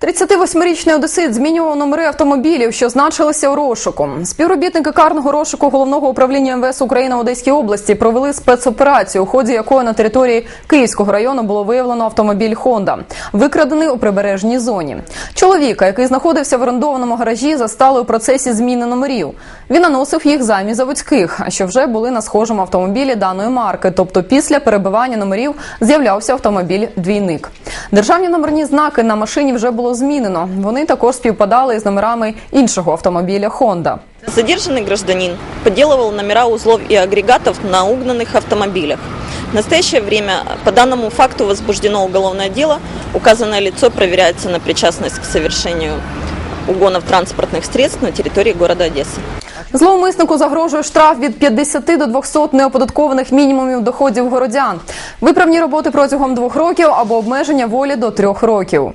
38-річний одесит змінював номери автомобілів, що значилися у розшуку. Співробітники карного розшуку головного управління МВС України в Одеській області провели спецоперацію, у ході якої на території Київського району було виявлено автомобіль Honda, викрадений у прибережній зоні. Чоловіка, який знаходився в орендованому гаражі, застали у процесі зміни номерів. Він наносив їх замість заводських, що вже були на схожому автомобілі даної марки. Тобто, після перебивання номерів з'являвся автомобіль двійник. Державні номерні знаки на машині вже було змінено. Вони також співпадали із номерами іншого автомобіля Honda. Задержанный гражданин подделывал номера узлов и агрегатов на угнанных автомобилях. В настоящее время по данному факту возбуждено уголовное дело. Указанное лицо проверяется на причастность к совершению угонов транспортных средств на территории города Одессы. Зловмиснику загрожує штраф від 50 до 200 неоподаткованих мінімумів доходів городян, виправні роботи протягом двох років або обмеження волі до трьох років.